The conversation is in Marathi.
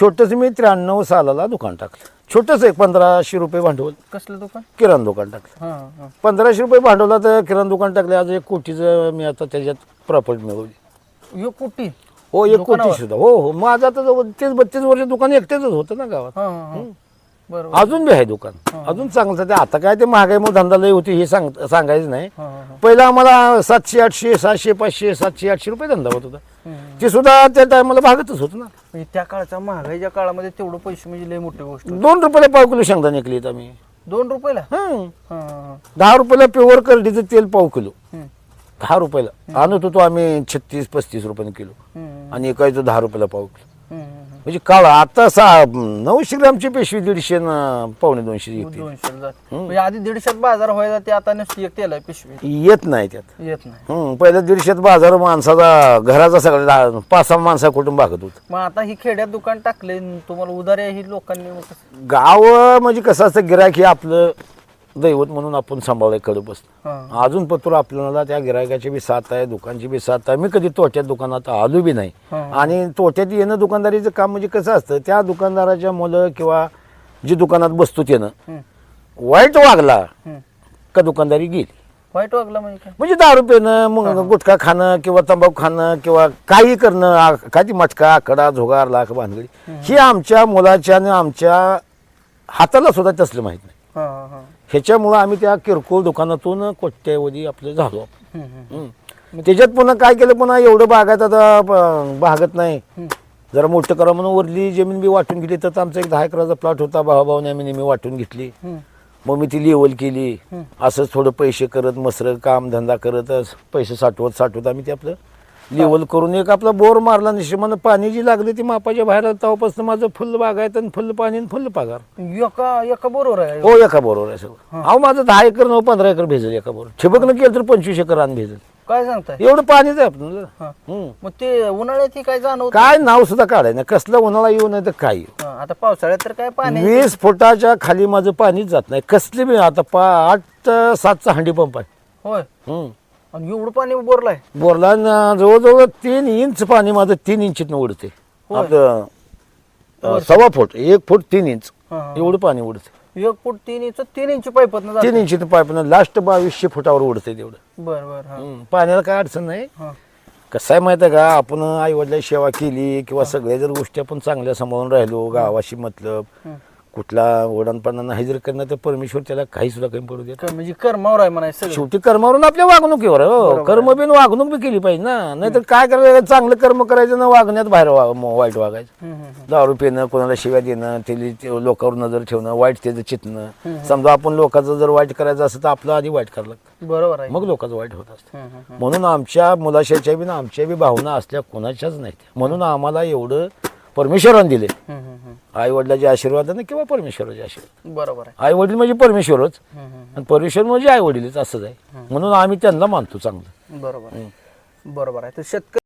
छोटंसं मी त्र्याण्णव सालाला दुकान टाकलं. छोटंच एक पंधराशे रुपये भांडवल. कसलं दुकान? किराणा दुकान टाकलं. हा हा. पंधराशे रुपये भांडवला तर किराणा दुकान टाकले. आज एक कोटीचं मी आता त्याच्यात प्रॉफिट मिळवली. यो कुटी? हो एक दुकानावर? कोटी सुद्धा. हो हो. माझं आता जवळ तीस बत्तीस वर्ष दुकान एकटेच होतं ना गावात. हा हा. हा अजून बी आहे दुकान. अजून चांगलं ते आता काय ते महागाईमुळे धंदा लय होती हे सांग सांगायचं नाही. पहिला आम्हाला सातशे आठशे सहाशे पाचशे सातशे आठशे रुपये धंदा होत होता. ते सुद्धा त्या टायमाला भागतच होतं ना. म्हणजे त्या काळच्या महागाईच्या काळामध्ये तेवढं पैसे म्हणजे लय मोठी गोष्ट दोन रुपयाला पाव किलो शेंगदा निघलीत आम्ही. दोन रुपयाला? दहा रुपयाला प्युअर करडीचं तेल पाव किलो. दहा रुपयाला. आणत होतो आम्ही छत्तीस पस्तीस रुपयाने किलो. आणि एकायचो दहा रुपयाला पाव किलो. म्हणजे काळ आता सहा नऊशे ग्रामची पेशवी दीडशे न पावणे दोनशे येते. दोनशे जात. म्हणजे आधी दीडशेत बाजार व्हायचा ते आता नुसती एक तेल आहे पिशवी. येत नाही त्यात. येत नाही. हं, पहिल्या दीडशेत बाजार माणसाचा घराचा सगळा पाच सहा माणसा कुटुंब भागत होत. मग आता ही खेड्यात दुकान टाकले तुम्हाला उधार आहे ही लोकांनी मग कसं- गाव म्हणजे कसं असतं गिरायक हे आपलं दैवत म्हणून आपण सांभाळायकडे बसतो. हा. अजून पत्र आपल्याला त्या गिरायकाची बी साथ आहे दुकानची बी साथ आहे. मी कधी तोट्यात दुकानात आलो बी नाही. आणि तोट्यात येणं दुकानदारीचं काम म्हणजे कसं असतं त्या दुकानदाराच्या मुलं किंवा जी दुकानात बसतो त्यानं. वाईट वागला. का दुकानदारी गेली? वाईट वागला म्हणजे म्हणजे दारू पिणं मग गुटखा खाणं किंवा तंबाखू खाणं किंवा काही करणं काय ती मटका आकडा झोगार लाख भानगडी ही आमच्या मुलाच्या आणि आमच्या हाताला सुद्धा तसलं माहीत नाही. ह्याच्यामुळं आम्ही त्या किरकोळ दुकानातून कोट्यावधी आपलं झालो हम्म. त्याच्यात पुन्हा काय केलं पुन्हा एवढं बागायत आता प- बागत नाही. जरा मोठं करा म्हणून वरली जमीन बी वाटून घेतली तर आमचा एक दहा एकराचा प्लॉट होता भावाभावने आम्ही नेहमी वाटून घेतली. मग मी ती लेवल केली असंच थोडं पैसे करत मसरं काम धंदा करतच पैसे साठवत साठवत आम्ही ते आपलं लेवल करून एक आपला बोर मारला निशिमानं पाणी जी लागली ती मापाच्या बाहेर तेव्हापासून माझं फुल बागायत आणि फुल पाणी आणि फुल पगार. एका एका बरोबर आहे? हो एका बरोबर आहे सगळं. अहो माझं दहा एकर नऊ पंधरा एकर भेजेल एका बरोबर ठिबकनं केलं तर पंचवीस एकर रान भेजेल. काय सांगताय? एवढं पाणीच आहे हा. हम्म. मग ते उन्हाळ्यात ही काय जाणवत काय नाव सुद्धा काढाय ना कसलं उन्हाळा येऊ नाही तर काय येऊ. हा, आता पावसाळ्यात तर काय पाणी वीस फुटाच्या खाली माझं पाणीच जात नाही. कसली बी आता पा आठ अं, सातचा हंडी पंप आहे. होय. हम्म. आणि एवढं पाणी बोरलाय. बोरला न जवळजवळ तीन इंच पाणी माझं तीन इंचीतनं उडते होय. आपलं अं, सव्वा फूट एक फूट तीन इंच. हा, हा. एवढं पाणी उडते एक फूट तीन इंच तीन इंच पाईपत ना तीन इंचीत पाईपनं लास्ट बावीसशे फुटावर उडते तेवढं. बर बर हा. हम्म. पाण्याला काय अडचण नाही. हा. कसं आहे माहिती आहे का आपण आई वडिलांची सेवा केली किंवा सगळ्या जर गोष्टी आपण चांगल्या सांभाळून राहिलो गावाशी मतलब हम्म. कुठला ओढणपणा नाही जर करणं तर परमेश्वर त्याला काही सुद्धा कमी पडू देत क- म्हणजे कर्मावर आहे म्हणायचं सगळं. शेवटी कर्मावरून आपल्या वागणुकीवर आहे, हो कर्म बिन वागणूक बी केली पाहिजे ना. नाहीतर काय करायचं? चांगलं कर्म करायचं ना वागण्यात बाहेर वा- म- वाईट वागायचं. हम्म, हम्म, दारू पिणं कोणाला शिव्या देणं ते ते लोकांवर नजर ठेवणं वाईट त्याचं चितणं. समजा आपण लोकांचं जर वाईट करायचं असं तर आपलं आधी वाईट करायला लागतं. हम्म. बरोबर आहे. मग लोकांचं वाईट होत असतं. हम्म, हम्म, म्हणून आमच्या मुलाशाच्या बी आमच्या बी भावना असल्या कोणाच्याच नाहीत. म्हणून आम्हाला एवढं परमेश्वरानं दिले. आई वडिलाचे आशीर्वादाने किंवा परमेश्वराचे आशीर्वाद. बरोबर आहे. आई वडील म्हणजे परमेश्वरच. आणि परमेश्वर म्हणजे आई वडीलच असंच आहे. म्हणून आम्ही त्यांना मानतो चांगलं. बरोबर बरोबर आहे. तर शेतकरी